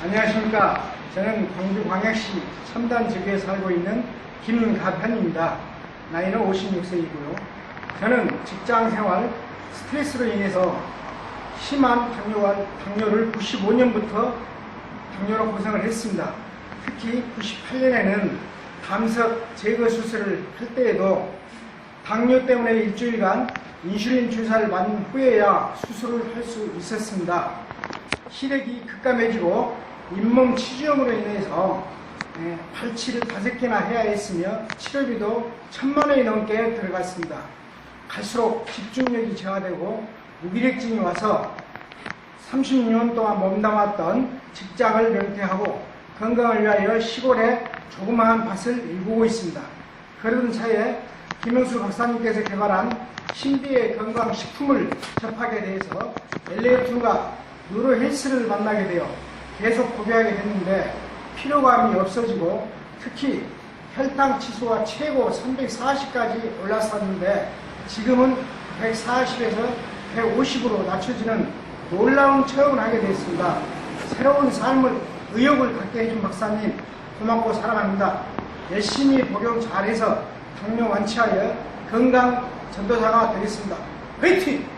안녕하십니까. 저는 광주 광역시 첨단 지구에 살고 있는 김가편입니다. 나이는 56세이고요. 저는 직장 생활 스트레스로 인해서 심한 당뇨와, 당뇨를 95년부터 당뇨로 고생을 했습니다. 특히 98년에는 담석 제거 수술을 할 때에도 당뇨 때문에 일주일간 인슐린 주사를 맞은 후에야 수술을 할 수 있었습니다. 시력이 급감해지고 잇몸 치주염으로 인해서 예, 발치를 다섯 개나 해야 했으며 치료비도 천만 원이 넘게 들어갔습니다. 갈수록 집중력이 저하되고 무기력증이 와서 30년 동안 몸담았던 직장을 명퇴하고 건강을 위하여 시골에 조그마한 밭을 일구고 있습니다. 그러던 차에 김영수 박사님께서 개발한 신비의 건강식품을 접하게 돼서 LA2가 누로 헬스를 만나게 되어 계속 구매하게 됐는데 피로감이 없어지고 특히 혈당 치수가 최고 340까지 올랐었는데 지금은 140에서 150으로 낮춰지는 놀라운 체험을 하게 됐습니다. 새로운 삶을 의욕을 갖게 해준 박사님 고맙고 사랑합니다. 열심히 복용 잘해서 당뇨 완치하여 건강 전도사가 되겠습니다. 화이팅!